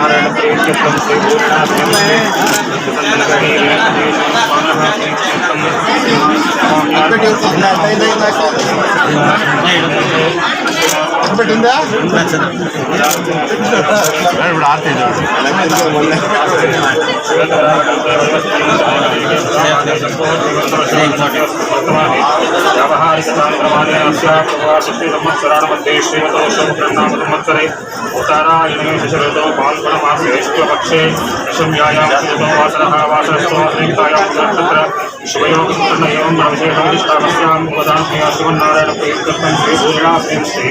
कारण प्रेम के क्रम से बोलना प्रेम से संबंध करें प्रेम से संबंध करें పెట్టిందా ఇప్పుడు ఆర్తి శ్రీమతోషే ఉత్తరాయణేశ్వరతో పాల్గొనమాసే విశ్వపక్షే విషమ్యాయాం వాసన వాసన నక్షత్ర शुभयोगपूर्ण एवं अभिषेकादिष्टाभस्याम् उपदान् मया श्रीमन्नारायणप्रीत्यर्थं श्रीपूर्णाभ्यंस्ते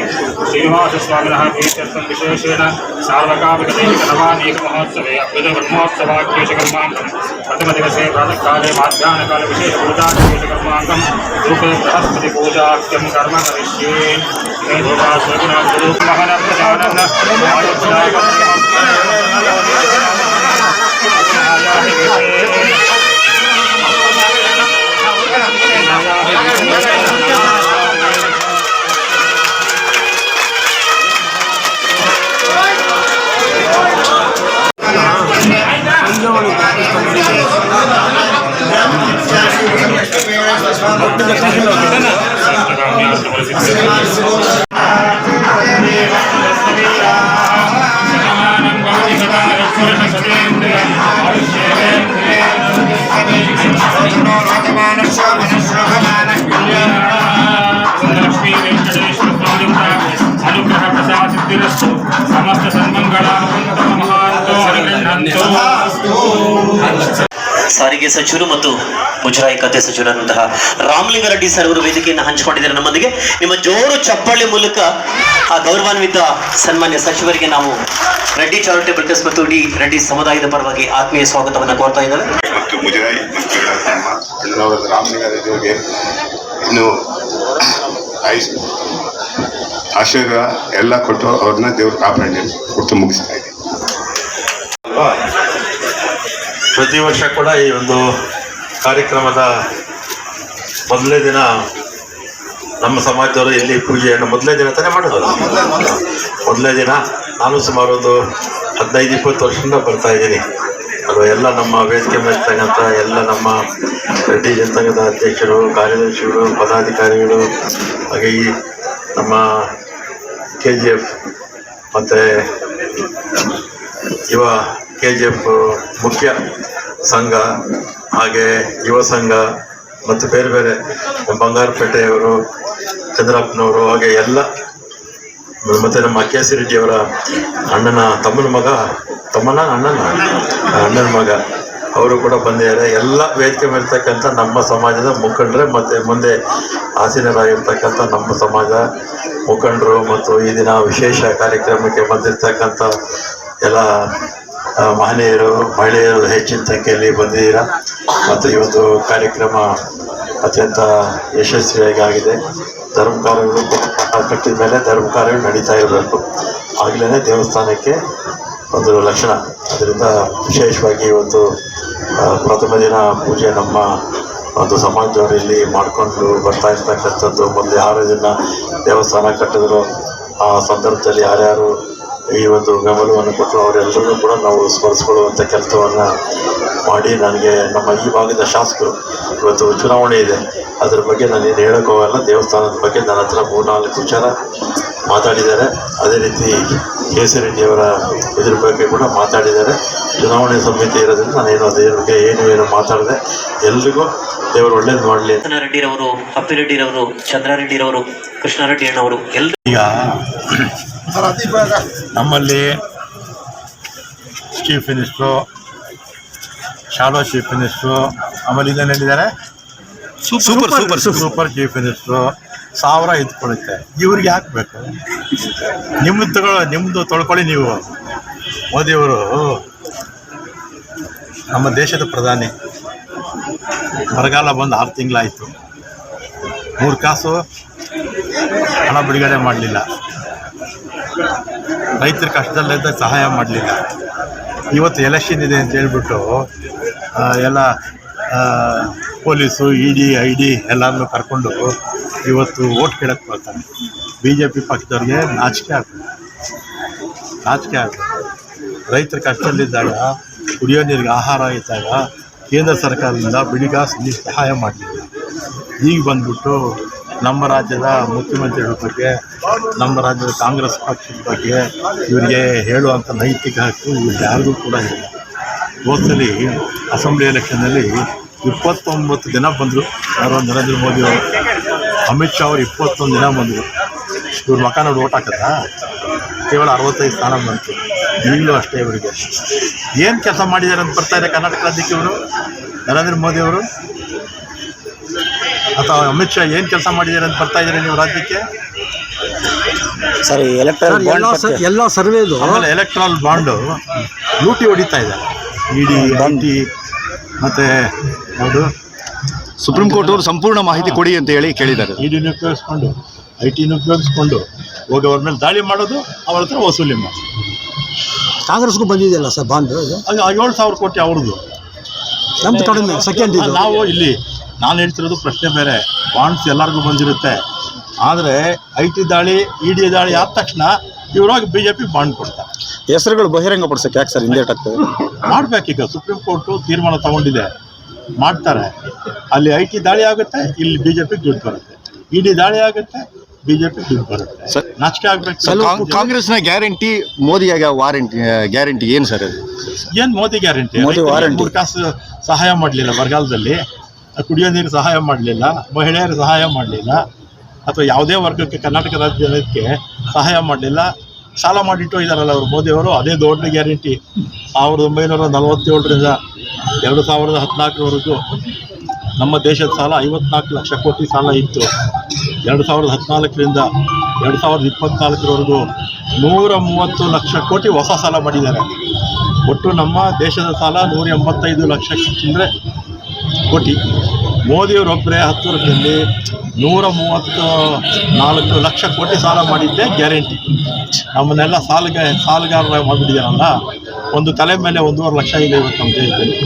श्रीनिवासस्वामिनः प्रीत्यर्थं विशेषेण सार्वकालिकदैः नवानेकमहोत्सवे अभ्युतब्रह्मोत्सवाख्येषकर्माङ्कं प्रथमदिवसे प्रातःकाले माध्याह्नकाले विशेषपूजाख्येषकर्माङ्कं रूपे कर्म करिष्ये ಸಚಿವರು ಮತ್ತು ಮುಜರಾಯಿ ಖಾತೆ ಸಚಿವರಾದಂತಹ ರಾಮಲಿಂಗಾರೆಡ್ಡಿ ಸರ್ ಅವರು ವೇದಿಕೆಯನ್ನು ಹಂಚಿಕೊಂಡಿದ್ದಾರೆ ನಮ್ಮೊಂದಿಗೆ. ನಿಮ್ಮ ಜೋರು ಚಪ್ಪಾಳೆ ಮೂಲಕ ಆ ಗೌರವಾನ್ವಿತ ಸನ್ಮಾನ್ಯ ಸಚಿವರಿಗೆ ನಾವು ರೆಡ್ಡಿ ಚಾರಿಟೇಬಲ್ ಟ್ರಸ್ಟ್ ಮತ್ತು ಡಿ ರೆಡ್ಡಿ ಸಮುದಾಯದ ಪರವಾಗಿ ಆತ್ಮೀಯ ಸ್ವಾಗತವನ್ನು ಕೋರ್ತಾ ಇದ್ದಾರೆ ಇನ್ನು ಆಶೀರ್ವಾದ ಎಲ್ಲ ಕೊಟ್ಟು ಅವ್ರನ್ನ ದೇವ್ರ ಕಾಪಾಡಿ ಕೊಟ್ಟು ಮುಗಿಸ್ತಾ ಇದ್ದೀನಿ. ಪ್ರತಿ ವರ್ಷ ಕೂಡ ಈ ಒಂದು ಕಾರ್ಯಕ್ರಮದ ಮೊದಲನೇ ದಿನ ನಮ್ಮ ಸಮಾಜದವರು ಇಲ್ಲಿ ಪೂಜೆಯನ್ನು ಮೊದಲನೇ ದಿನ ತಾನೇ ಮಾಡೋದು. ಮೊದಲನೇ ದಿನ ನಾನು ಸುಮಾರು ಒಂದು ಹದಿನೈದು, ಇಪ್ಪತ್ತು ವರ್ಷದಿಂದ ಬರ್ತಾ ಇದ್ದೀನಿ. ಅದು ಎಲ್ಲ ನಮ್ಮ ವೇದಿಕೆ ಮೇಲಿರ್ತಕ್ಕಂಥ ಎಲ್ಲ ನಮ್ಮ ರೆಡ್ಡಿ ಜನಸಂಘದ ಅಧ್ಯಕ್ಷರು, ಕಾರ್ಯದರ್ಶಿಗಳು, ಪದಾಧಿಕಾರಿಗಳು, ಹಾಗೆ ಈ ನಮ್ಮ ಕೆ ಜಿ ಎಫ್ ಮತ್ತು ಯುವ ಕೆ ಜಿ ಎಫ್ ಮುಖ್ಯ ಸಂಘ, ಹಾಗೆ ಯುವ ಸಂಘ ಮತ್ತು ಬೇರೆ ಬೇರೆ ಬಂಗಾರಪೇಟೆಯವರು, ಚಂದ್ರಪ್ಪನವರು, ಹಾಗೆ ಎಲ್ಲ ಮತ್ತು ನಮ್ಮ ಕೆ ಸಿ ರೆಡ್ಡಿಯವರ ಅಣ್ಣನ ತಮ್ಮನ ಮಗ, ತಮ್ಮನ ಅಣ್ಣನ ಅಣ್ಣನ ಮಗ, ಅವರು ಕೂಡ ಬಂದಿದ್ದಾರೆ. ಎಲ್ಲ ವೇದಿಕೆ ಮೇಲಿರ್ತಕ್ಕಂಥ ನಮ್ಮ ಸಮಾಜದ ಮುಖಂಡರೆ ಮತ್ತು ಮುಂದೆ ಆಸೀನರಾಗಿರ್ತಕ್ಕಂಥ ನಮ್ಮ ಸಮಾಜ ಮುಖಂಡರು ಮತ್ತು ಈ ದಿನ ವಿಶೇಷ ಕಾರ್ಯಕ್ರಮಕ್ಕೆ ಬಂದಿರತಕ್ಕಂಥ ಎಲ್ಲ ಮಹನೀಯರು ಮಹಿಳೆಯರು ಹೆಚ್ಚಿನ ಸಂಖ್ಯೆಯಲ್ಲಿ ಬಂದಿದ್ದೀರಾ? ಮತ್ತು ಇವತ್ತು ಕಾರ್ಯಕ್ರಮ ಅತ್ಯಂತ ಯಶಸ್ವಿಯಾಗಿ ಆಗಿದೆ ಧರ್ಮ ಕಾರ್ಯಗಳು ಕಟ್ಟಿದ ಮೇಲೆ ಧರ್ಮ ಕಾರ್ಯಗಳು ನಡೀತಾ ಇರಬೇಕು. ಆಗಲೇ ದೇವಸ್ಥಾನಕ್ಕೆ ಒಂದು ಲಕ್ಷಣ. ಅದರಿಂದ ವಿಶೇಷವಾಗಿ ಇವತ್ತು ಪ್ರಥಮ ದಿನ ಪೂಜೆ ನಮ್ಮ ಒಂದು ಸಮಾಜದವರು ಇಲ್ಲಿ ಮಾಡಿಕೊಂಡು ಬರ್ತಾ ಇರ್ತಕ್ಕಂಥದ್ದು. ಮೊದಲು ಯಾರು ಇದನ್ನು ದೇವಸ್ಥಾನ ಕಟ್ಟಿದ್ರು. ಆ ಸಂದರ್ಭದಲ್ಲಿ ಯಾರ್ಯಾರು ಈ ಒಂದು ಗಮನವನ್ನು ಕೊಟ್ಟು ಅವರೆಲ್ಲರೂ ಕೂಡ ನಾವು ಸ್ಮರಿಸ್ಕೊಳ್ಳುವಂಥ ಕೆಲಸವನ್ನು ಮಾಡಿ ನನಗೆ ನಮ್ಮ ಈ ಭಾಗದ ಶಾಸಕರು ಇವತ್ತು ಚುನಾವಣೆ ಇದೆ. ಅದ್ರ ಬಗ್ಗೆ ನಾನು ಏನು ಹೇಳೋಕೆ ಹೋಗಲ್ಲ ದೇವಸ್ಥಾನದ ಬಗ್ಗೆ ನನ್ನ ಹತ್ರ ಮೂರ್ನಾಲ್ಕು ವಿಚಾರ ಮಾತಾಡಿದ್ದಾರೆ. ಅದೇ ರೀತಿ ಕೇಸರೆಡ್ಡಿಯವರ ಇದ್ರ ಬಗ್ಗೆ ಕೂಡ ಮಾತಾಡಿದ್ದಾರೆ. ಚುನಾವಣೆ ಸಮಿತಿ ಇರೋದ್ರಿಂದ ನಾನೇನು ಅದೇ ಬಗ್ಗೆ ಏನು ಏನು ಮಾತಾಡಿದೆ ಎಲ್ರಿಗೂ ದೇವರು ಒಳ್ಳೇದು ಮಾಡಲಿ ರೆಡ್ಡಿರವರು ಅಪ್ಪಿರೆಡ್ಡಿರವರು, ಚಂದ್ರಾರೆಡ್ಡಿರವರು ಕೃಷ್ಣಾರೆಡ್ಡಿ ಅಣ್ಣವರು ಎಲ್ಲ ಈಗ ನಮ್ಮಲ್ಲಿ ಚೀಫ್ ಮಿನಿಸ್ಟ್ರು ಶಾಲೋ ಚೀಫ್ ಮಿನಿಸ್ಟ್ರು ಆಮೇಲೆ ಇದನ್ನು ಹೇಳಿದ್ದಾರೆ. Super super super chief minister ಸಾವಿರ ಇದ್ಕೊಳ್ಳುತ್ತೆ ಇವ್ರಿಗೆ ಹಾಕ್ಬೇಕು. ನಿಮ್ಮದು ತಗೊಳ್ಳೋ ನಿಮ್ಮದು ತೊಳ್ಕೊಳ್ಳಿ ನೀವು. ಮೋದಿಯವರು ನಮ್ಮ ದೇಶದ ಪ್ರಧಾನಿ. ಬರಗಾಲ ಬಂದು ಆರು ತಿಂಗಳಾಯಿತು. ಮೂರು ಕಾಸು ಹಣ ಬಿಡುಗಡೆ ಮಾಡಲಿಲ್ಲ. ರೈತರ ಕಷ್ಟದಲ್ಲಿದ್ದ ಸಹಾಯ ಮಾಡಲಿಲ್ಲ. ಇವತ್ತು ಎಲೆಕ್ಷನ್ ಇದೆ ಅಂತ ಹೇಳ್ಬಿಟ್ಟು ಎಲ್ಲ police E D I D ಎಲ್ಲರನ್ನು ಕರ್ಕೊಂಡು ಇವತ್ತು ಓಟ್ ಕೇಳಕ್ಕೆ ಬರ್ತಾನೆ ಬಿ ಜೆ ಪಿ ಪಕ್ಷದವ್ರಿಗೆ ನಾಚಿಕೆ ಆಗ್ತದೆ ನಾಚಿಕೆ ಆಗ್ತದೆ ರೈತರ ಕಷ್ಟದಲ್ಲಿದ್ದಾಗ ಕುಡಿಯೋ ನೀರಿಗೆ ಆಹಾರ ಇದ್ದಾಗ, ಕೇಂದ್ರ ಸರ್ಕಾರದಿಂದ ಬಿಡಿಗಾಸ್ ಸಹಾಯ ಮಾಡಲಿಲ್ಲ. ಈಗ ಬಂದ್ಬಿಟ್ಟು ನಮ್ಮ ರಾಜ್ಯದ ಮುಖ್ಯಮಂತ್ರಿಗಳ ಬಗ್ಗೆ, ನಮ್ಮ ರಾಜ್ಯದ ಕಾಂಗ್ರೆಸ್ ಪಕ್ಷದ ಬಗ್ಗೆ ಇವರಿಗೆ ಹೇಳುವಂಥ ನೈತಿಕ ಹಕ್ಕು ಯಾರಿಗೂ ಕೂಡ ಇಲ್ಲ. ಹೋದ್ಸಲಿ ಅಸೆಂಬ್ಲಿ ಎಲೆಕ್ಷನ್ನಲ್ಲಿ ಇಪ್ಪತ್ತೊಂಬತ್ತು ದಿನ ಬಂದರು ಯಾರೋ ನರೇಂದ್ರ ಮೋದಿ ಅವರು. ಅಮಿತ್ ಶಾ ಅವರು ಇಪ್ಪತ್ತೊಂದು ದಿನ ಬಂದರು. ಇವ್ರ ಮಕ ನೋಡಿ ಓಟ್ ಹಾಕದ? ಕೇವಲ ಅರವತ್ತೈದು ಸ್ಥಾನ ಬಂತು. ಈಗಲೂ ಅಷ್ಟೇ ಇವರಿಗೆ. ಏನು ಕೆಲಸ ಮಾಡಿದ್ದಾರೆ ಅಂತ ಬರ್ತಾ ಇದೆ ಕರ್ನಾಟಕ ರಾಜ್ಯಕ್ಕೆ ಇವರು? ನರೇಂದ್ರ ಮೋದಿ ಅವರು? ಅಥವಾ ಅಮಿತ್ ಶಾ ಏನು ಕೆಲಸ ಮಾಡಿದ್ದೀರಿ ಅಂತ ಬರ್ತಾ ಇದೀರಿ ನೀವು ರಾಜ್ಯಕ್ಕೆ? ಸರಿ ಎಲೆಕ್ಟ್ರಲ್ ಎಲ್ಲ ಸ- ಎಲ್ಲ ಸರ್ವೇದು ಆಮೇಲೆ ಎಲೆಕ್ಟ್ರಾಲ್ ಬಾಂಡು ಲೂಟಿ ಹೊಡಿತಾ ಇದೆ. ಇಡಿ ಬಂಟಿ ಮತ್ತೆ ಯಾವುದು? ಸುಪ್ರೀಂ ಕೋರ್ಟ್ ಅವರು ಸಂಪೂರ್ಣ ಮಾಹಿತಿ ಕೊಡಿ ಅಂತ ಹೇಳಿ ಕೇಳಿದ್ದಾರೆ. ಇಡಿನ ಉಪಯೋಗಿಸ್ಕೊಂಡು ಐ ಟಿನ ಉಪಯೋಗಿಸ್ಕೊಂಡು ಹೋಗಿ ಅವ್ರ ಮೇಲೆ ದಾಳಿ ಮಾಡೋದು ಅವ್ರ ಹತ್ರ ವಸೂಲಿ ಮಾಡೋದು ಕಾಂಗ್ರೆಸ್ಗೂ ಬಂದಿದೆಯಲ್ಲ ಸರ್ ಬಾಂಡ್ ಇದು? ಆಗ ಏಳು ಸಾವಿರ ಕೋಟಿ ಅವ್ರದ್ದು. ನಮ್ದು ಕಡಿಮೆ ಸೆಕೆಂಡ್ ಇದು. ನಾವು ಇಲ್ಲಿ ನಾನು ಹೇಳ್ತಿರೋದು ಪ್ರಶ್ನೆ ಬೇರೆ. ಬಾಂಡ್ಸ್ ಎಲ್ಲರಿಗೂ ಬಂದಿರುತ್ತೆ. ಆದರೆ ಐ ಟಿ ದಾಳಿ ಇ ಡಿ ದಾಳಿ ಆದ ತಕ್ಷಣ ಇವ್ರಾಗ ಬಿ ಜೆ ಪಿ ಬಾಂಡ್ ಕೊಡ್ತಾರೆ. ಹೆಸರುಗಳು ಬಹಿರಂಗ ಪಡಿಸಕ್ಕೆ ಯಾಕೆ ಸರ್ ಹಿಂದೇಟ್ ಆಗ್ತದೆ? ಮಾಡಬೇಕೀಗ. ಸುಪ್ರೀಂ ಕೋರ್ಟು ತೀರ್ಮಾನ ತಗೊಂಡಿದೆ. ಮಾಡ್ತಾರೆ. ಅಲ್ಲಿ ಐ ಟಿ ದಾಳಿ ಆಗುತ್ತೆ ಇಲ್ಲಿ ಬಿ ಜೆ ಪಿ ದುಡ್ಡು ಬರುತ್ತೆ. ಇ ಡಿ ದಾಳಿ ಆಗುತ್ತೆ ಬಿ ಜೆ ಪಿ ದುಡ್ಡು ಬರುತ್ತೆ. ಸರ್- ನಾಚಿಕೆ ಆಗಬೇಕು ಸರ್. ಕಾಂಗ್ರೆಸ್ನ ಗ್ಯಾರಂಟಿ ಮೋದಿಯಾಗ ವಾರಂಟಿ ಗ್ಯಾರಂಟಿ ಏನು ಸರ್ ಅದು? ಏನು ಮೋದಿ ಗ್ಯಾರಂಟಿ? ಮೋದಿ ವಾರಂಟಿ. ಕಾಸು ಸಹಾಯ ಮಾಡಲಿಲ್ಲ ಬರಗಾಲದಲ್ಲಿ. ಕುಡಿಯೋ ನೀರು ಸಹಾಯ ಮಾಡಲಿಲ್ಲ, ಮಹಿಳೆಯರು ಸಹಾಯ ಮಾಡಲಿಲ್ಲ, ಅಥವಾ ಯಾವುದೇ ವರ್ಗಕ್ಕೆ, ಕರ್ನಾಟಕ ರಾಜ್ಯ ಜನಕ್ಕೆ ಸಹಾಯ ಮಾಡಲಿಲ್ಲ. ಸಾಲ ಮಾಡಿಟ್ಟು ಇದ್ದಾರಲ್ಲ ಅವರು ಮೋದಿಯವರು ಅದೇ ದೊಡ್ಡ ಗ್ಯಾರಂಟಿ. ಸಾವಿರದ ಒಂಬೈನೂರ ನಲವತ್ತೇಳರಿಂದ ಎರಡು ಸಾವಿರದ ಹದಿನಾಲ್ಕರವರೆಗೂ ನಮ್ಮ ದೇಶದ ಸಾಲ ಐವತ್ನಾಲ್ಕು ಲಕ್ಷ ಕೋಟಿ ಸಾಲ ಇತ್ತು. ಎರಡು ಸಾವಿರದ ಹದಿನಾಲ್ಕರಿಂದ ಎರಡು ಸಾವಿರದ ಇಪ್ಪತ್ನಾಲ್ಕರವರೆಗೂ ನೂರ ಮೂವತ್ತು ಲಕ್ಷ ಕೋಟಿ ಹೊಸ ಸಾಲ ಮಾಡಿದ್ದಾರೆ. ಒಟ್ಟು ನಮ್ಮ ದೇಶದ ಸಾಲ ನೂರ ಎಂಬತ್ತೈದು ಲಕ್ಷ ಚಿಲ್ಲರೆ ಕೋಟಿ. ಮೋದಿಯವರೊಬ್ಬರೇ ಹತ್ತು ವರ್ಷದಲ್ಲಿ ನೂರ ಮೂವತ್ತು ನಾಲ್ಕು ಲಕ್ಷ ಕೋಟಿ ಸಾಲ ಮಾಡಿದ್ದೆ ಗ್ಯಾರಂಟಿ. ನಮ್ಮನ್ನೆಲ್ಲ ಸಾಲಗ ಸಾಲಗಾರರಾಗಿ ಮಾಡಿಬಿಟ್ಟಿದ್ದಾರಲ್ಲ ಒಂದು ತಲೆ ಮೇಲೆ ಒಂದೂವರೆ ಲಕ್ಷ ಇದೆ ಇವತ್ತು ನಮ್ಮ ದೇಶದಲ್ಲಿ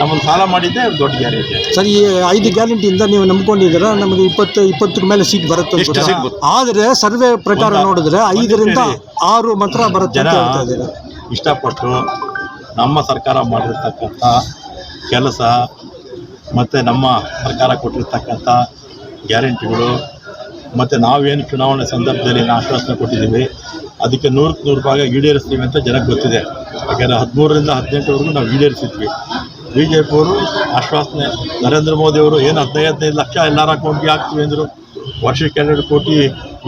ನಮ್ಮನ್ನು ಸಾಲ ಮಾಡಿದ್ದೆ ದೊಡ್ಡ ಗ್ಯಾರಂಟಿ. ಸರ್ ಈ ಐದು ಗ್ಯಾರಂಟಿಯಿಂದ ನೀವು ನಂಬ್ಕೊಂಡಿದ್ದೀರಾ? ನಮಗೆ ಇಪ್ಪತ್ತು ಇಪ್ಪತ್ತರ ಮೇಲೆ ಸೀಟ್ ಬರುತ್ತೆ? ಆದರೆ ಸರ್ವೆ ಪ್ರಕಾರ ನೋಡಿದ್ರೆ ಐದರಿಂದ. ಆರು ಮಾತ್ರ ಬರುತ್ತೆ ಇಷ್ಟಪಟ್ಟು ನಮ್ಮ ಸರ್ಕಾರ ಮಾಡಿರ್ತಕ್ಕಂಥ ಕೆಲಸ ಮತ್ತು ನಮ್ಮ ಸರ್ಕಾರ ಕೊಟ್ಟಿರ್ತಕ್ಕಂಥ ಗ್ಯಾರಂಟಿಗಳು ಮತ್ತು ನಾವೇನು ಚುನಾವಣೆ ಸಂದರ್ಭದಲ್ಲಿ ಆಶ್ವಾಸನೆ ಕೊಟ್ಟಿದ್ದೀವಿ. ಅದಕ್ಕೆ ನೂರಕ್ಕೆ ನೂರು ಭಾಗ ಈಡೇರಿಸ್ತೀವಿ ಅಂತ ಜನಕ್ಕೆ ಗೊತ್ತಿದೆ. ಯಾಕೆಂದರೆ ಹದಿಮೂರರಿಂದ ಹದಿನೆಂಟರವರೆಗೂ ನಾವು ಈಡೇರಿಸಿದ್ವಿ. ಬಿ ಜೆ ಪಿಯವರು ಆಶ್ವಾಸನೆ, ನರೇಂದ್ರ ಮೋದಿಯವರು ಏನು ಹದಿನೈದು ಹದಿನೈದು ಲಕ್ಷ ಎಲ್ಲರ ಅಕೌಂಟ್ಗೆ ಹಾಕ್ತೀವಿ ಅಂದರು, ವರ್ಷಕ್ಕೆ ಎರಡು ಕೋಟಿ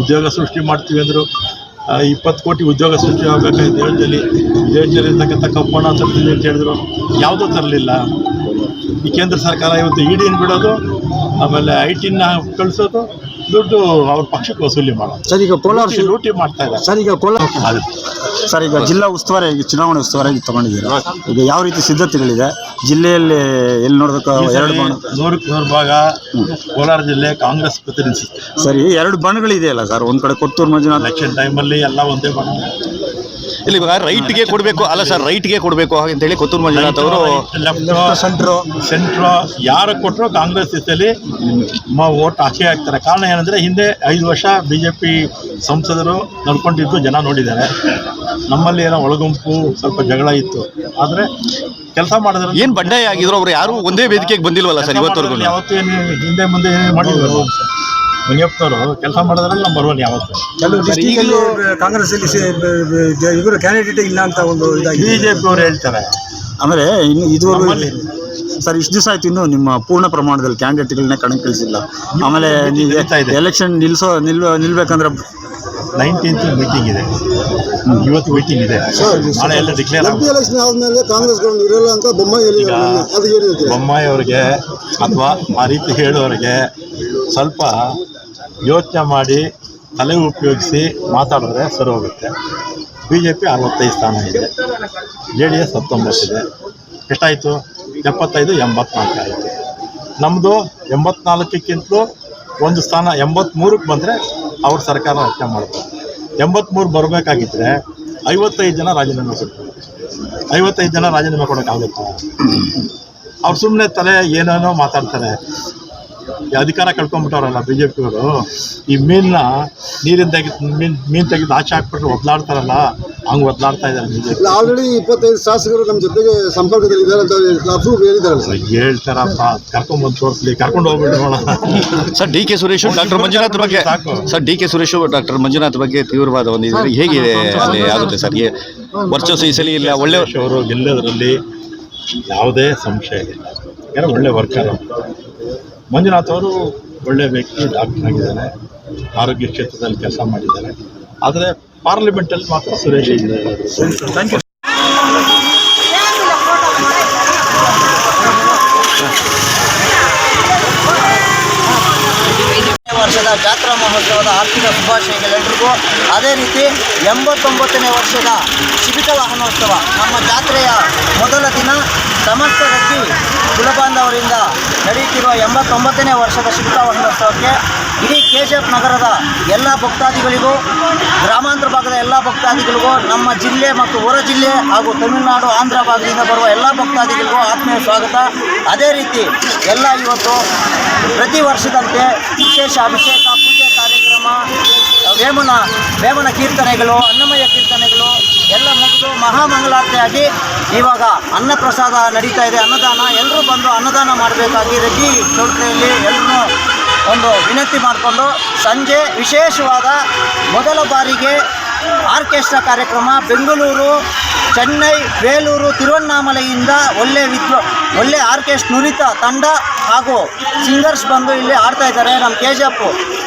ಉದ್ಯೋಗ ಸೃಷ್ಟಿ ಮಾಡ್ತೀವಿ ಅಂದರು ಇಪ್ಪತ್ತು ಕೋಟಿ ಉದ್ಯೋಗ ಸೃಷ್ಟಿ ಆಗಬೇಕಾಗಿದೆ. ದೇಶದಲ್ಲಿ ದೇಶದಲ್ಲಿ ಇರ್ತಕ್ಕಂಥ ಕಪ್ಪಣ ತರ್ತೀನಿ ಅಂತ ಹೇಳಿದ್ರು. ಯಾವುದೂ ತರಲಿಲ್ಲ. ಈ ಕೇಂದ್ರ ಸರ್ಕಾರ ಇವತ್ತು ಇಡಿಯನ್ನು ಡಿನ ಬಿಡೋದು ಆಮೇಲೆ ಐ ಟಿನ ಕಳಿಸೋದು ದುಡ್ಡು ಅವ್ರ ಪಕ್ಷಕ್ಕೆ ವಸೂಲಿ ಮಾಡೋದು. ಸರ್ ಈಗ ಕೋಲಾರ ಲೂಟಿ- ಲೂಟಿ ಮಾಡ್ತಾ ಇದ್ದಾರೆ. ಸರ್ ಈಗ ಕೋಲಾರ ಸರ್ ಈಗ ಜಿಲ್ಲಾ ಉಸ್ತುವಾರಿ ಚುನಾವಣೆ ಉಸ್ತುವಾರಿ ತಗೊಂಡಿದ್ದೀರಾ? ಈಗ ಯಾವ ರೀತಿ ಸಿದ್ಧತೆಗಳಿದೆ? ಜಿಲ್ಲೆಯಲ್ಲಿ ಎಲ್ಲಿ ನೋಡಬೇಕು? ಈ ಎರಡು ಸರಿ ಬಾಣ ನೂರಕ್ಕೆ ನೂರು ಭಾಗ ಕೋಲಾರ ಜಿಲ್ಲೆ ಕಾಂಗ್ರೆಸ್ ಪ್ರತಿನಿಧಿಸುತ್ತೆ. ಸರಿ ಎರಡು ಬಣಗಳಿದೆಯಲ್ಲ ಸರ್? ಒಂದ್ ಕಡೆ ಕೊತ್ತೂರು ಮಂಜುನಾಥ್ ಎಲೆಕ್ಷನ್ ಟೈಮಲ್ಲಿ ಎಲ್ಲ ಒಂದೇ ಬಣ್ಣ. ಇಲ್ಲಿ ರೈಟ್ಗೆ ಕೊಡಬೇಕು ಅಲ್ಲ ಸರ್ ರೈಟ್ಗೆ ಕೊಡಬೇಕು ಅಂತೇಳಿ ಕೊತ್ತೂರು ಮಂಜುನಾಥ್ ಅವರು ಸೆಂಟ್ರು ಸೆಂಟ್ರ್ ಯಾರು ಕೊಟ್ಟರು ಕಾಂಗ್ರೆಸ್ ಇದ್ದಲ್ಲಿ ಓಟ್ ಹಾಕೇ ಹಾಕ್ತಾರೆ ಕಾರಣ ಏನಂದರೆ ಹಿಂದೆ ಐದು ವರ್ಷ ಬಿ ಜೆ ಪಿ ಸಂಸದರು ನಡ್ಕೊಂಡಿದ್ದು ಜನ ನೋಡಿದ್ದಾರೆ. ನಮ್ಮಲ್ಲಿ ಏನೋ ಒಳಗುಂಪು ಸ್ವಲ್ಪ ಜಗಳ ಇತ್ತು. ಆದರೆ ಕೆಲಸ ಮಾಡಿದ್ರೆ ಏನು ಬಂಡಾಯ ಆಗಿದ್ರು ಅವ್ರು ಯಾರು ಒಂದೇ ವೇದಿಕೆಗೆ ಬಂದಿಲ್ವಲ್ಲ ಸರ್ ಇವತ್ತವರೆಗೂ? ಯಾವತ್ತೂ ಏನು ಹಿಂದೆ ಮುಂದೆ ಏನು ಮಾಡಿದ್ರು ಮುನಿಯಪ್ಪನವರು ಕೆಲಸ ಮಾಡಿದ್ರಲ್ಲಿ ನಂಬರ್ ಒನ್ ಯಾವತ್ತು. ಕೆಲವು ಕಾಂಗ್ರೆಸ್ ಅಲ್ಲಿ ಇವರು ಕ್ಯಾಂಡಿಡೇಟ್ ಇಲ್ಲ ಅಂತ ಒಂದು ಬಿ ಅವರು ಜೆ ಪಿ ಅವ್ರು ಹೇಳ್ತಾರೆ. ಅಂದ್ರೆ ಇನ್ನು ಇದುವರೆಗೂ ಸರ್ ಇಷ್ಟು ದಿವಸ ಆಯ್ತು ಇನ್ನು ನಿಮ್ಮ ಪೂರ್ಣ ಪ್ರಮಾಣದಲ್ಲಿ ಕ್ಯಾಂಡಿಡೇಟ್ಗಳನ್ನ ಕಣಕ್ಕಿಳಿಸಿಲ್ಲ. ಆಮೇಲೆ ನೀವು. ಎಲೆಕ್ಷನ್ ನಿಲ್ಸೋ ನಿಲ್ ನಿಲ್ಬೇಕಂದ್ರೆ ನೈನ್ಟೀನ್ತ್ ಮೀಟಿಂಗ್ ಇದೆ. ಇವತ್ತು ಮೀಟಿಂಗ್ ಇದೆ. ನಾಳೆ ಎಲ್ಲ ಡಿಕ್ಲೇರ್ ಎಲೆಕ್ಷನ್ ಆದ್ಮೇಲೆ ಇರಲ್ಲ ಅಂತ ಬೊಮ್ಮಾಯಿ? ಬೊಮ್ಮಾಯಿ ಅವರಿಗೆ ಅಥವಾ ಆ ರೀತಿ ಹೇಳೋರಿಗೆ ಸ್ವಲ್ಪ ಯೋಚನೆ ಮಾಡಿ ತಲೆ ಉಪಯೋಗಿಸಿ ಮಾತಾಡಿದ್ರೆ ಸರಿ ಹೋಗುತ್ತೆ. ಬಿ ಜೆ ಪಿ ಅರವತ್ತೈದು ಸ್ಥಾನ ಇದೆ. ಜೆ ಡಿ ಎಸ್ ಹತ್ತೊಂಬತ್ತಿದೆ ಎಷ್ಟಾಯಿತು? ಎಪ್ಪತ್ತೈದು, ಎಂಬತ್ನಾಲ್ಕು ಆಯಿತು. ನಮ್ಮದು ಎಂಬತ್ನಾಲ್ಕಕ್ಕಿಂತಲೂ ಒಂದು ಸ್ಥಾನ ಎಂಬತ್ತ್ಮೂರಕ್ಕೆ ಬಂದರೆ ಅವ್ರ ಸರ್ಕಾರ ರಚನೆ ಮಾಡ್ತಾರೆ ಎಂಬತ್ತ್ಮೂರು ಬರಬೇಕಾಗಿದ್ದರೆ ಐವತ್ತೈದು ಜನ ರಾಜೀನಾಮೆ ಕೊಡ್ತಾರೆ ಐವತ್ತೈದು ಜನ ರಾಜೀನಾಮೆ ಕೊಡೋಕ್ಕಾಗುತ್ತೆ? ಅವ್ರು ಸುಮ್ಮನೆ ತಲೆ ಏನೇನೋ ಮಾತಾಡ್ತಾರೆ. ಈ ಅಧಿಕಾರ ಕಳ್ಕೊಂಡ್ಬಿಟ್ಟವ್ರಲ್ಲ ಬಿ ಜೆ ಪಿಯವರು ಈ ಮೀನ್ನ ನೀರಿನ ತೆಗೆದು ಮೀನ್ ಮೀನ್ ತೆಗೆದು ಆಚೆ ಹಾಕ್ಬಿಟ್ರೆ ಒದ್ಲಾಡ್ತಾರಲ್ಲ ಹಂಗೆ ಒದ್ಲಾಡ್ತಾ ಇದ್ದಾರೆ ಬಿ ಜೆ ಪಿ ಆಲ್ರೆಡಿ ಇಪ್ಪತ್ತೈದು ಶಾಸಕರು ನಮ್ಮ ಜೊತೆಗೆ ಸಂಪರ್ಕದಲ್ಲಿ ಇದ್ದಾರೆ ಅಂತ ಅಪ್ರೂವ್ ಹೇಳಿದಾರಲ್ಲ ಸರ್? ಹೇಳ್ತಾರಪ್ಪ ಕರ್ಕೊಂಡ್ಬಂದು ತೋರಿಸ್ಲಿ ಕರ್ಕೊಂಡು ಹೋಗ್ಬಿಟ್ಟು ನೋಡೋಣ sir D K Suresh doctor Manjunath ಬಗ್ಗೆ sir D K Suresh doctor Manjunath ಬಗ್ಗೆ ತೀವ್ರವಾದ ಒಂದು ಹೇಗಿದೆ ಅಲ್ಲಿ ಆಗುತ್ತೆ ಸರ್? ವರ್ಚಸ್ಸು ಈ ಸಲ ಇಲ್ಲ ಒಳ್ಳೆ ಅವರು ಗೆಲ್ಲೋದ್ರಲ್ಲಿ ಯಾವುದೇ ಸಂಶಯ ಇಲ್ಲ. ಯಾರೋ ಒಳ್ಳೆ ವರ್ಕರ್ ಮಂಜುನಾಥ್ ಅವರು ಒಳ್ಳೆ ವ್ಯಕ್ತಿ, ಡಾಕ್ಟರ್ ಆಗಿದ್ದಾರೆ ಆರೋಗ್ಯ ಕ್ಷೇತ್ರದಲ್ಲಿ ಕೆಲಸ ಮಾಡಿದ್ದಾರೆ. ಆದರೆ ಪಾರ್ಲಿಮೆಂಟಲ್ಲಿ ಮಾತ್ರ ಸುರೇಶ್ ಇದ್ದಾರೆ. ವರ್ಷದ ಜಾತ್ರಾ ಮಹೋತ್ಸವದ ಆರ್ಥಿಕ ಶುಭಾಶಯಗಳೆಲ್ಲರಿಗೂ ಅದೇ ರೀತಿ ಎಂಬತ್ತೊಂಬತ್ತನೇ ವರ್ಷದ ಶಿಬಿಕ ವಾಹನೋತ್ಸವ ನಮ್ಮ ಜಾತ್ರೆಯ ಮೊದಲ ದಿನ ಸಮಸ್ತ ವ್ಯಕ್ತಿ ಕುಲಬಾಂಧವರಿಂದ ನಡೆಯುತ್ತಿರುವ ಎಂಬತ್ತೊಂಬತ್ತನೇ ವರ್ಷದ ಶಿಬಿಕ ವಾಹನೋತ್ಸವಕ್ಕೆ ಇಡೀ ಕೆ ಜಿ ಎಫ್ ನಗರದ ಎಲ್ಲ ಭಕ್ತಾದಿಗಳಿಗೂ, ಗ್ರಾಮಾಂತರ ಭಾಗದ ಎಲ್ಲ ಭಕ್ತಾದಿಗಳಿಗೂ, ನಮ್ಮ ಜಿಲ್ಲೆ ಮತ್ತು ಹೊರ ಜಿಲ್ಲೆ ಹಾಗೂ ತಮಿಳುನಾಡು, ಆಂಧ್ರ ಭಾಗದಿಂದ ಬರುವ ಎಲ್ಲ ಭಕ್ತಾದಿಗಳಿಗೂ ಆತ್ಮೀಯ ಸ್ವಾಗತ. ಅದೇ ರೀತಿ ಎಲ್ಲ ಇವತ್ತು ಪ್ರತಿ ವರ್ಷದಂತೆ ವಿಶೇಷ ಅಭಿಷೇಕ, ಪೂಜೆ ಕಾರ್ಯಕ್ರಮ, ವೇಮನ ವೇಮನ ಕೀರ್ತನೆಗಳು, ಅನ್ನಮಯ ಕೀರ್ತನೆಗಳು ಎಲ್ಲ ಮುಗಿದು ಮಹಾಮಂಗಳಾರತಿಯಾಗಿ ಇವಾಗ ಅನ್ನಪ್ರಸಾದ ನಡೀತಾ ಇದೆ. ಅನ್ನದಾನ ಎಲ್ಲರೂ ಬಂದು ಅನ್ನದಾನ ಮಾಡಬೇಕಾಗಿ ರೆಡ್ಡಿ ಚೌಟ್ರಿಯಲ್ಲಿ ಎಲ್ಲರೂ ಒಂದು ವಿನಂತಿ ಮಾಡಿಕೊಂಡು ಸಂಜೆ ವಿಶೇಷವಾದ ಮೊದಲ ಬಾರಿಗೆ ಆರ್ಕೆಸ್ಟ್ರಾ ಕಾರ್ಯಕ್ರಮ ಬೆಂಗಳೂರು, ಚೆನ್ನೈ, ಬೇಲೂರು, ತಿರುವಣ್ಣಾಮಲೆಯಿಂದ ಒಳ್ಳೆ ವಿದ್ವ ಒಳ್ಳೆ ಆರ್ಕೆಸ್ಟ್ ನುರಿತ ತಂಡ ಹಾಗೂ ಸಿಂಗರ್ಸ್ ಬಂದು ಇಲ್ಲಿ ಆಡ್ತಾ ಇದ್ದಾರೆ. ನಮ್ಮ ಕೆ ಜಿ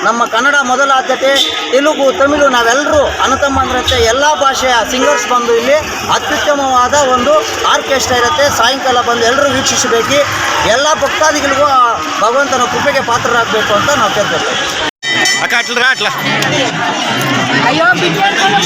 ನಮ್ಮ ಕನ್ನಡ ಮೊದಲ ಆದ್ಯತೆ ತೆಲುಗು ತಮಿಳು ನಾವೆಲ್ಲರೂ ಅಣ್ಣತಮ್ಮಂದ್ರಂತೆ ಎಲ್ಲ ಭಾಷೆಯ ಸಿಂಗರ್ಸ್ ಬಂದು ಇಲ್ಲಿ ಅತ್ಯುತ್ತಮವಾದ ಒಂದು ಆರ್ಕೆಸ್ಟ್ರಾ ಇರುತ್ತೆ. ಸಾಯಂಕಾಲ ಬಂದು ಎಲ್ಲರೂ ವೀಕ್ಷಿಸಬೇಕು. ಎಲ್ಲ ಭಕ್ತಾದಿಗಳಿಗೂ ಆ ಭಗವಂತನ ಕೃಪೆಗೆ ಪಾತ್ರರಾಗಬೇಕು ಅಂತ ನಾವು ಕೇಳ್ತೇವೆ ಅಯ್ಯೋ ಬಿಟ್ಟು ಅಟ್ಲ ಅಯ್ಯೋ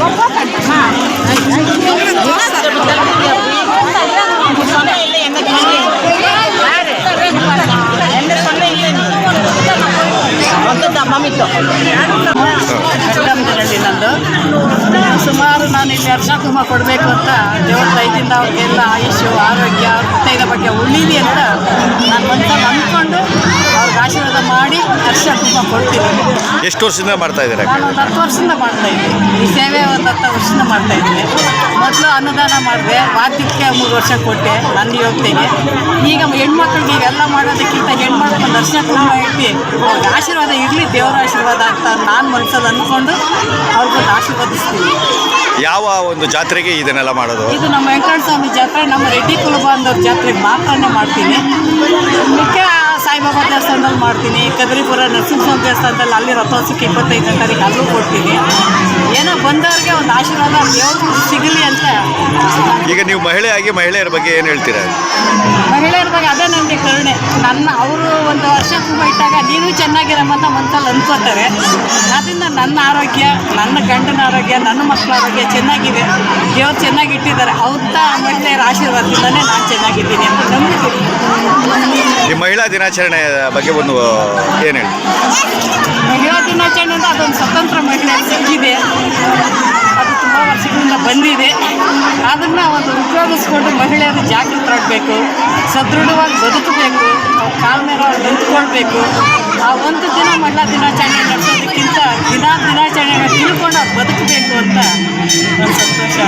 ரொம்ப கஷ்டமா ಮಮಿತು ಕಡ್ಡಂಗಳಲ್ಲಿ ನಂದು. ಸುಮಾರು ನಾನು ಇಲ್ಲಿ ಅರ್ಶಕುಮ ಕೊಡಬೇಕು ಅಂತ ದೇವ್ರ ಕೈದಿಂದ ಅವ್ರಿಗೆಲ್ಲ ಆಯುಷ್ಯು ಆರೋಗ್ಯ ಮುತ್ತೈದ ಬಗ್ಗೆ ಉಳಿಲಿ ಅಂತ ನಾನು ಒಂದ್ಸಲ ಅಂದ್ಕೊಂಡು ಅವ್ರಿಗೆ ಆಶೀರ್ವಾದ ಮಾಡಿ ಅರ್ಶಕುಮ ಕೊಡ್ತೀನಿ. ಎಷ್ಟು ವರ್ಷದಿಂದ ಮಾಡ್ತಾ ಇದ್ದೀರಾ? ನಾನು ಒಂದು ಹತ್ತು ವರ್ಷದಿಂದ ಮಾಡ್ತಾ ಇದ್ದೀನಿ. ಈ ಸೇವೆ ಒಂದು ಹತ್ತು ವರ್ಷದಿಂದ ಮಾಡ್ತಾ ಇದ್ದೀನಿ. ಮೊದಲು ಅನುದಾನ ಮಾಡಿದೆ. ವಾದ್ಯಕ್ಕೆ ಮೂರು ವರ್ಷ ಕೊಟ್ಟೆ. ನನ್ನ ಯೋಗ್ಯತೆಗೆ. ಈಗ ಹೆಣ್ಮಕ್ಳಿಗೆ ಈಗೆಲ್ಲ ಮಾಡೋದಕ್ಕಿಂತ ಹೆಣ್ಮಕ್ಳು ದರ್ಶನ ಕುಮ ಇಟ್ಟು ಅವ್ರಿಗೆ ಆಶೀರ್ವಾದ ಇರಲಿ. ದೇವರ ಆಶೀರ್ವಾದ ಅಂತ ನಾನು ಮನಸ್ಸಲ್ಲಿ ಅಂದ್ಕೊಂಡು ಅವ್ರಿಗೊಂದು ಆಶೀರ್ವಾದಿಸ್ತೀನಿ. ಯಾವ ಒಂದು ಜಾತ್ರೆಗೆ ಇದನ್ನೆಲ್ಲ ಮಾಡೋದು? ಇದು ನಮ್ಮ ವೆಂಕಟ ಸ್ವಾಮಿ ಜಾತ್ರೆ ನಮ್ಮ ರೆಡ್ಡಿ ಕುಲಬಾಂಧವ್ರ ಜಾತ್ರೆಗೆ ಮಾತ್ರನೇ ಮಾಡ್ತೀನಿ. ಮುಖ್ಯ ಸಾಯಿಬಾಬಾ ದೇವಸ್ಥಾನದಲ್ಲಿ ಮಾಡ್ತೀನಿ. ಕದರಿಪುರ ನರಸಿಂಹಸ್ವಾಮಿ ದೇವಸ್ಥಾನದಲ್ಲಿ ಅಲ್ಲಿ ರಥೋತ್ಸವಕ್ಕೆ ಇಪ್ಪತ್ತೈದನೇ ತಾರೀಕು ಅಲ್ಲೂ ಕೊಡ್ತೀನಿ. ಏನೋ ಬಂದವ್ರಿಗೆ ಒಂದು ಆಶೀರ್ವಾದ ದೇವ್ರು ಸಿಗಲಿ ಅಂತ. ಈಗ ನೀವು ಮಹಿಳೆಯಾಗಿ ಮಹಿಳೆಯರ ಬಗ್ಗೆ ಏನು ಹೇಳ್ತೀರಾ? ಮಹಿಳೆಯರ ಬಗ್ಗೆ ಅದೇ ನನಗೆ ಕರುಣೆ. ನನ್ನ ಅವರು ಒಂದು ವರ್ಷ ತುಂಬ ಇಟ್ಟಾಗ ನೀನು ಚೆನ್ನಾಗಿರಮ್ಮ ಅಂತ ಮನಸ್ಸಲ್ಲಿ ಅಂದ್ಕೋತಾರೆ ಅದರಿಂದ ನನ್ನ ಆರೋಗ್ಯ ನನ್ನ ಗಂಡನ ಆರೋಗ್ಯ ನನ್ನ ಮಕ್ಕಳ ಆರೋಗ್ಯ ಚೆನ್ನಾಗಿದೆ. ದೇವ್ರು ಚೆನ್ನಾಗಿ ಇಟ್ಟಿದ್ದಾರೆ. ಅವ್ರ ಮಹಿಳೆಯರ ಆಶೀರ್ವಾದದಿಂದಲೇ ನಾನು ಚೆನ್ನಾಗಿದ್ದೀನಿ ಅಂತ ನಂಬಿದ್ದೀನಿ ಮಹಿಳಾ ಮಹಿಳಾ ದಿನಾಚರಣೆ ಬಗ್ಗೆ ಒಂದು, ಏನು ಹೇಳಿ? ಮಹಿಳಾ ದಿನಾಚರಣೆ ಅಂದರೆ ಅದೊಂದು ಸ್ವತಂತ್ರ ಮಹಿಳೆ ಸಿಕ್ಕಿದೆ ಅದು ತುಂಬ ವರ್ಷಗಳಿಂದ ಬಂದಿದೆ. ಅದನ್ನು ಒಂದು ಉಪಯೋಗಿಸ್ಕೊಂಡು ಮಹಿಳೆಯರು ಜಾಗೃತರಾಗಬೇಕು ಸದೃಢವಾಗಿ ಬದುಕಬೇಕು ಅವ್ರ ಕಾಲ ಮೇಲೆ ನಿಂತ್ಕೊಳ್ಬೇಕು ಆ ಒಂದು ದಿನ ಮಹಿಳಾ ದಿನಾಚರಣೆ ನಡೆಸೋದಕ್ಕಿಂತ ದಿನ ದಿನಾಚರಣೆ ತಿಳ್ಕೊಂಡು ಅವ್ರು ಬದುಕಬೇಕು ಅಂತ ಸಂತೋಷ.